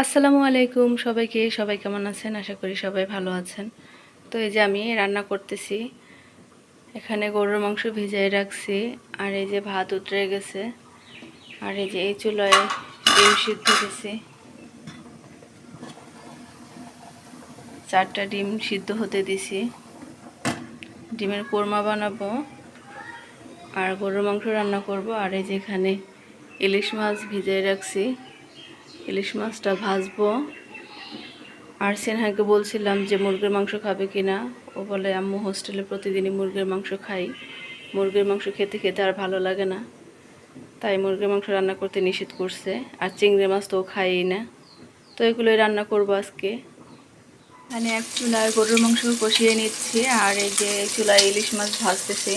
আসসালামু আলাইকুম সবাইকে, সবাই কেমন আছেন? আশা করি সবাই ভালো আছেন। তো এই যে আমি রান্না করতেছি, এখানে গরুর মাংস ভিজাই রাখছি, আর এই যে ভাত উতরে গেছে, আর এই যে এই চুলায় ডিম সিদ্ধ দিছি চারটা ডিম সিদ্ধ হতে দিছি। ডিমের কোরমা বানাবো, আর গরুর মাংস রান্না করব, আর এই যে এখানে ইলিশ মাছ ভিজাই রাখছি। ইলিশ মাছটা ভাজবো। আর সেনহাকে বলছিলাম যে, মুরগির মাংস খাবে কিনা ও বলে, আম্মু হোস্টেলে প্রতিদিনই মুরগির মাংস খাই। মুরগির মাংস খেতে খেতে আর ভালো লাগে না। তাই মুরগির মাংস রান্না করতে নিষেধ করছে। আর চিংড়ি মাছ তো খাইই না। তো এগুলোই রান্না করব আজকে। মানে এক চুলায় গরুর মাংস কষিয়ে নিচ্ছি, আর এই যে চুলায় ইলিশ মাছ ভাজতেছি,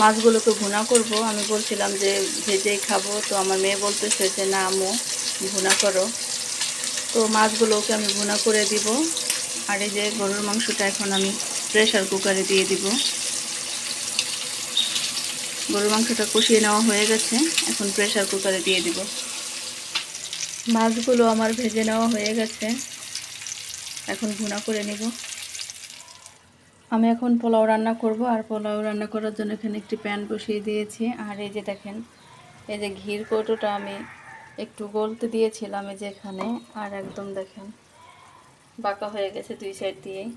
মাছগুলোকে ভুনা করব। আমি বলছিলাম যে, ভেজেই খাব। তো আমার মেয়ে বলতেছে যে, না, আম্মু। ভুনা করো। তো মাছগুলোকে আমি ভুনা করে দিব। আর এই যে গরুর মাংসটা এখন আমি প্রেশার কুকারে দিয়ে দিব। গরুর মাংসটা কষিয়ে নেওয়া হয়ে গেছে। এখন প্রেশার কুকারে দিয়ে দিব। মাছগুলো আমার ভেজে নেওয়া হয়ে গেছে। এখন ভুনা করে নিব। আমি এখন পোলাও রান্না করব। আর পোলাও রান্না করার জন্য এখানে একটি প্যান বসিয়ে দিয়েছি। আর এই যে দেখেন, এই যে ঘির কৌটোটা আমি একটু গলতে দিয়েছিলাম এই যে এখানে, আর একদম দেখেন, বাঁকা হয়ে গেছে দুই সাইড দিয়েই।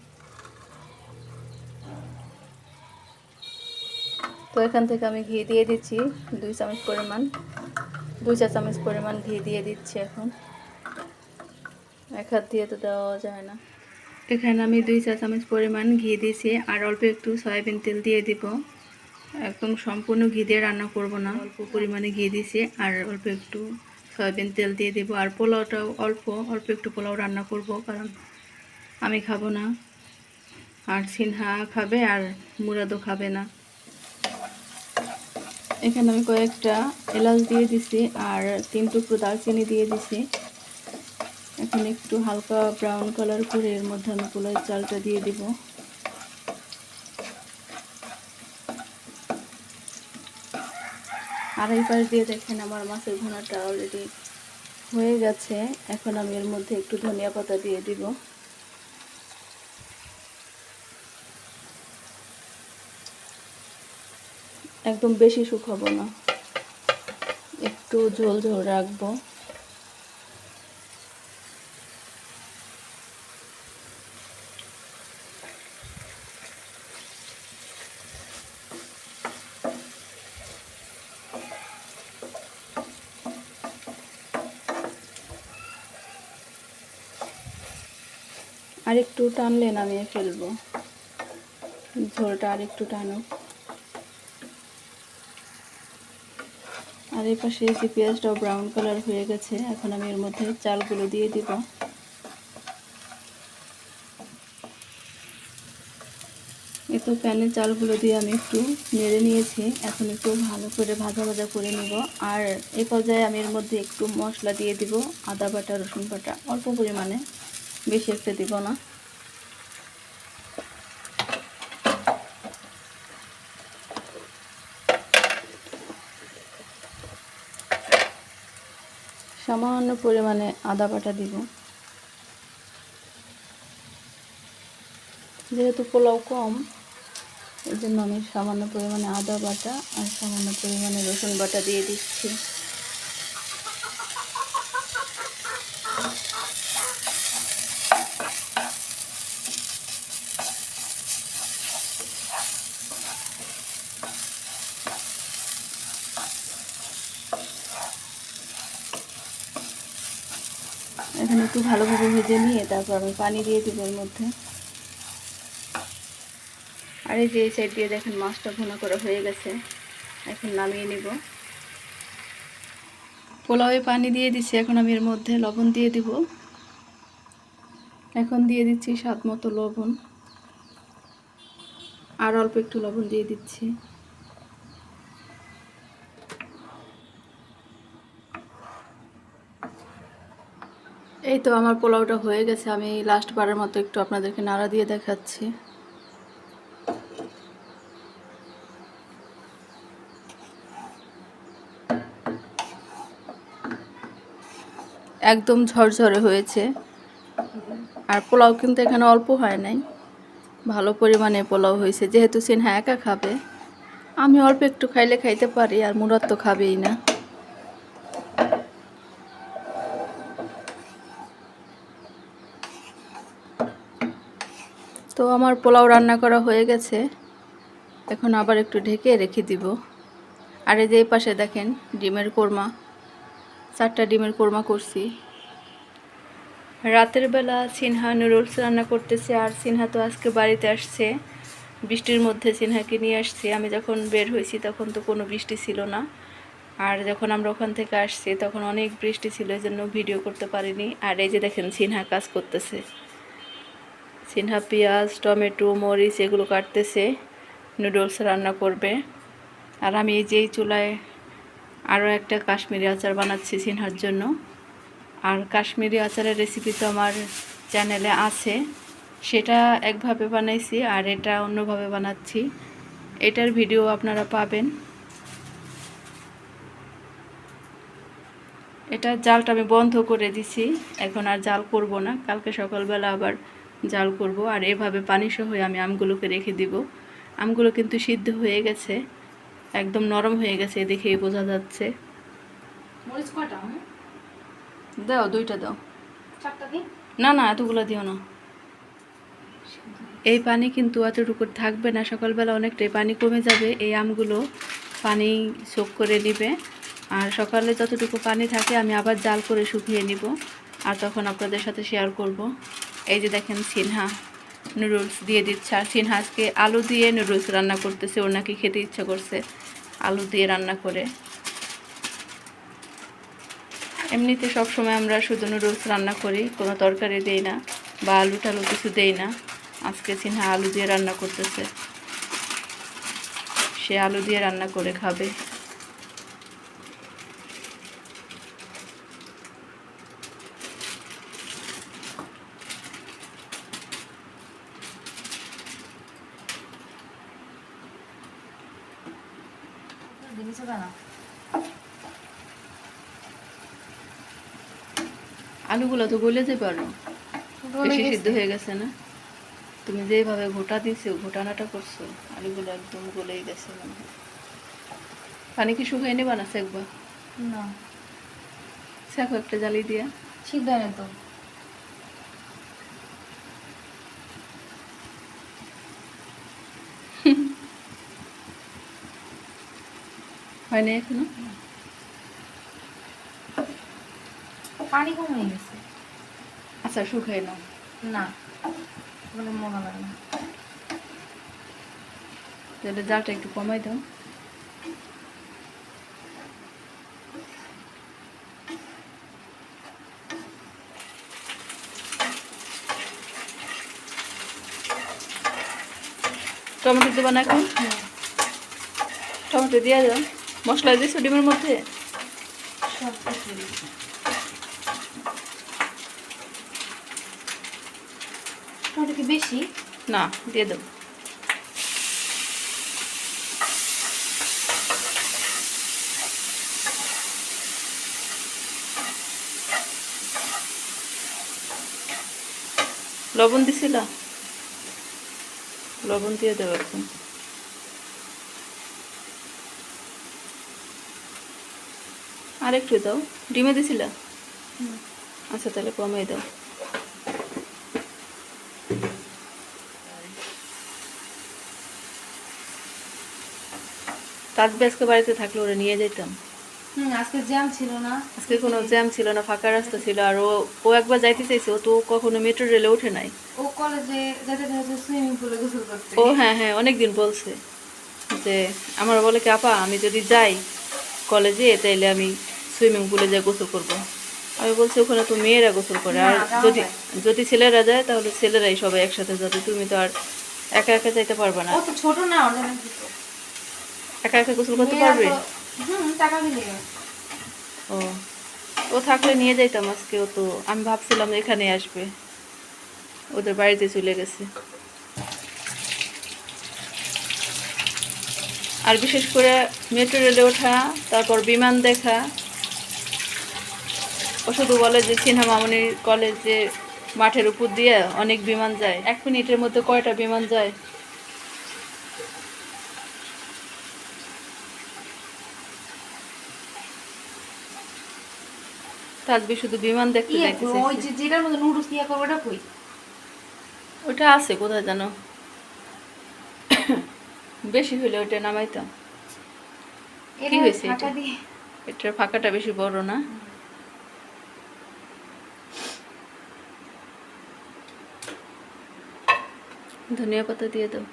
তো এখান থেকে আমি ঘি দিয়ে দিচ্ছি, দুই চামচ পরিমাণ, দুই চা চামচ পরিমাণ ঘি দিয়ে দিচ্ছি এখন। এক হাত দিয়ে তো দেওয়া যায় না। এখানে আমি দুই চা চামচ পরিমাণ ঘি দিয়েছি, আর অল্প একটু সয়াবিন তেল দিয়ে দিব। একদম সম্পূর্ণ ঘি দিয়ে রান্না করব না, অল্প পরিমাণে ঘি দিয়েছি, আর অল্প একটু সয়াবিন তেল দিয়ে দেবো আর পোলাওটাও অল্প অল্প একটু পোলাও রান্না করব কারণ আমি খাব না। আর সিনহা খাবে আর মুরাদও খাবে না। এখানে আমি কয়েকটা এলাচ দিয়ে দিছি আর তিন টুকরো দারচিনি দিয়ে দিছি। এখন একটু হালকা ব্রাউন কালার করে এর মধ্যে আমি পোলার চালটা দিয়ে দিব। আর এই পাশ দিয়ে দেখেন আমার মাছের ঘোনাটা অলরেডি হয়ে গেছে। এখন আমি এর মধ্যে একটু ধনিয়া পাতা দিয়ে দিব। একদম বেশি শুকাবো না। একটু ঝোল ঝোল রাখব। আর একটু টানলে নামিয়ে ফেলব। ঝোলটা আর একটু টানুক। আর এই পাশে যে পেঁয়াজটাও ব্রাউন কালার হয়ে গেছে, এখন আমি এর মধ্যে চালগুলো দিয়ে দিব। এই তো প্যানের চালগুলো দিয়ে আমি একটু নেড়ে নিয়েছি, এখন একটু ভালো করে ভাজা ভাজা করে নিব। আর এ পর্যায়ে আমি এর মধ্যে একটু মশলা দিয়ে দিব, আদা বাটা, রসুন বাটা, অল্প পরিমাণে। বেশি একটা দিব না। সামান্য পরিমাণে আদা বাটা দিব। যেহেতু পোলাও কম এই জন্য আমি সামান্য পরিমাণে আদা বাটা আর সামান্য পরিমাণে রসুন বাটা দিয়ে দিচ্ছি। এখানে একটু ভালোভাবে ভেজে নিয়ে তারপর আমি পানি দিয়ে দিব এর মধ্যে। আর এই যে এই সাইড দিয়ে দেখেন মাছটা ভুনা করা হয়ে গেছে। এখন নামিয়ে নিব। পোলাওয়ে পানি দিয়ে দিচ্ছি এখন আমি এর মধ্যে লবণ দিয়ে দিব। এখন দিয়ে দিচ্ছি স্বাদ মতো লবণ। আর অল্প একটু লবণ দিয়ে দিচ্ছি। এই তো আমার পোলাওটা হয়ে গেছে, আমি লাস্ট বারের মতো একটু আপনাদেরকে নাড়া দিয়ে দেখাচ্ছি। একদম ঝরঝরে হয়েছে। আর পোলাও কিন্তু এখানে অল্প হয় নাই। ভালো পরিমাণে পোলাও হয়েছে, যেহেতু সিনহা একা খাবে। আমি অল্প একটু খাইলে খাইতে পারি, আর মুরাদ তো খাবেই না। তো আমার পোলাও রান্না করা হয়ে গেছে। এখন আবার একটু ঢেকে রেখে দিব। আর এই যে এই পাশে দেখেন, ডিমের কোরমা। চারটা ডিমের কোরমা করছি। রাতের বেলা সিনহা নুডলস রান্না করতেছে আর সিনহা তো আজকে বাড়িতে আসছে। বৃষ্টির মধ্যে সিনহাকে নিয়ে আসছি। আমি যখন বের হয়েছি তখন তো কোনো বৃষ্টি ছিল না। আর যখন আমরা ওখান থেকে আসছি তখন অনেক বৃষ্টি ছিল এই জন্য ভিডিও করতে পারিনি। আর এই যে দেখেন সিনহা কাজ করতেছে। সিনহা, পেঁয়াজ, টমেটো, মরিচ এগুলো কাটতেছে, নুডলস রান্না করবে। আর আমি এই যেই চুলায় আরও একটা কাশ্মীরি আচার বানাচ্ছি সিনহার জন্য। আর কাশ্মীরি আচারের রেসিপি তো আমার চ্যানেলে আছে। সেটা একভাবে বানাইছি আর এটা অন্যভাবে বানাচ্ছি। এটার ভিডিও আপনারা পাবেন। এটা জালটা আমি বন্ধ করে দিছি। এখন আর জাল করব না। কালকে সকালবেলা আবার জাল করব আর এভাবে পানি সহ আমি আমগুলোকে রেখে দিব। আমগুলো কিন্তু সিদ্ধ হয়ে গেছে একদম নরম হয়ে গেছে দেখেই বোঝা যাচ্ছে। মরিচ কয়টা দাও দুইটা দাও। না না এতগুলো দিও না। এই পানি কিন্তু এতটুকু থাকবে না সকালবেলা অনেকটাই পানি কমে যাবে এই আমগুলো পানি সোক করে নিবে। আর সকালে যতটুকু পানি থাকে আমি আবার জাল করে শুকিয়ে নিব আর তখন আপনাদের সাথে শেয়ার করব। এই যে দেখেন সিনহা নুডলস দিয়ে দিচ্ছে। আর সিনহা আজকে আলু দিয়ে নুডলস রান্না করতেছে, ওর নাকি খেতে ইচ্ছা করছে আলু দিয়ে রান্না করে। এমনিতে সব সময় আমরা শুধু নুডলস রান্না করি, কোনো তরকারি দেই না বা আলু টালু কিছু দেই না। আজকে সিনহা আলু দিয়ে রান্না করতেছে। সে আলু দিয়ে রান্না করে খাবে। আলুগুলো তো গলে যেতে পারো। বেশি সিদ্ধ হয়ে গেছে না? তুমি যেভাবে ঘোটা দিছো ঘোটানাটা করছ আলুগুলো একদম গলেই গেছে মনে। হয় পানি কি শুকিয়ে নেবা না সেকবা? না। সেকো একটা জ্বালি দিয়া। সিদ্ধ না তো। হয় না এখনও? পানি কম হয়ে গেছে। আচ্ছা শুকাই নাও। না মানে মজা লাগে না। তাহলে জালটা একটু কমাই দাও। টমেটো দেবো না এখন? টমেটো দিয়ে দাও। মশলা দিয়েছ ডিমের মধ্যে? সব কিছু কি বেশি? না দিয়ে দাও লবণ দিছিলা? লবণ দিয়ে দেবো এখন। আর একটু দাও। ডিমে দিছিলা? আচ্ছা তাহলে কমাই দাও। তাজবে আজকে বাড়িতে থাকলে ওরা নিয়ে যেতাম আজকে জ্যাম ছিল না। আজকে কোনো জ্যাম ছিল না ফাঁকা রাস্তা ছিল আর ও ও একবার যাইতে চাইছে ও তো কখনো মেট্রো রেলে ওঠে নাই। ও কলেজে যেতে সুইমিং পুলে গোসল করতে। ও হ্যাঁ হ্যাঁ অনেক দিন বলছে যে আমার বলে কি আপা আমি যদি যাই কলেজে তাইলে আমি সুইমিং পুলে যাই গোসল করব। আমি বলছি ওখানে তো মেয়েরা গোসল করে আর যদি যদি ছেলেরা যায় তাহলে ছেলেরাই সবাই একসাথে যাবে তুমি তো আর একা একা যাইতে পারবে না। ও তো ছোট না। একা একা গোসল করতে পারবে? হুম টাকা দিলে। ও ও থাকলে নিয়ে যাইতাম আজকে ও তো। আমি ভাবছিলাম এখানে আসবে। ওদের বাড়িতে চলে গেছে। আর বিশেষ করে মেট্রো রেলে ওঠা তারপর বিমান দেখা। ও শুধু বলে যে সিনহা মামনির কলেজে মাঠের উপর দিয়ে অনেক বিমান যায়। এক মিনিটের মধ্যে কয়টা বিমান যায়? তাজবি শুধু বিমান দেখতে ইয়ে ওই যে যেটার মধ্যে নুডলস করব ওটা কই? ওটা আছে কোথায় জানো? বেশি হলে ওটা নামাইতাম এটা হয়েছে এটা? এটার ফাঁকাটা বেশি বড় না? ধনিয়া পাতা দিয়ে দাও।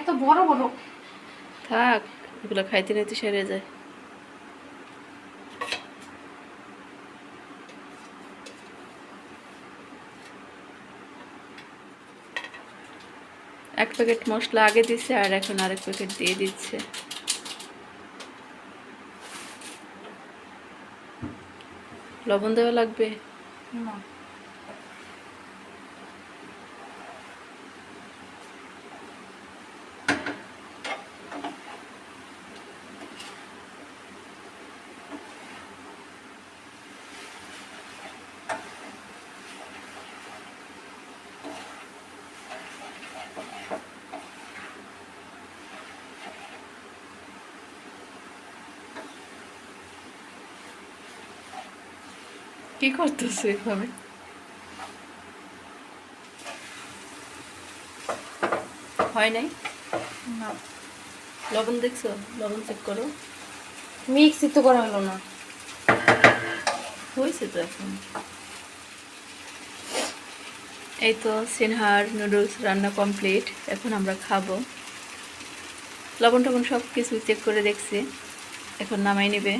এত বড় বড় থাক, এগুলো খাইতে নিতে সেরে যায়। এক প্যাকেট মশলা আগে দিচ্ছে আর এখন আরেক প্যাকেট দিয়ে দিচ্ছে। লবণ দেওয়া লাগবে? না। কি করতেছে এভাবে হয় নাই? না। লবণ দেখছ? লবণ চেক করো। মিক্সি তো করা হলো না। হয়েছে তো এখন। এই তো সিনহার নুডলস রান্না কমপ্লিট এখন আমরা খাব। লবণ টবণ সব কিছু চেক করে দেখছি। এখন নামাই নেবে।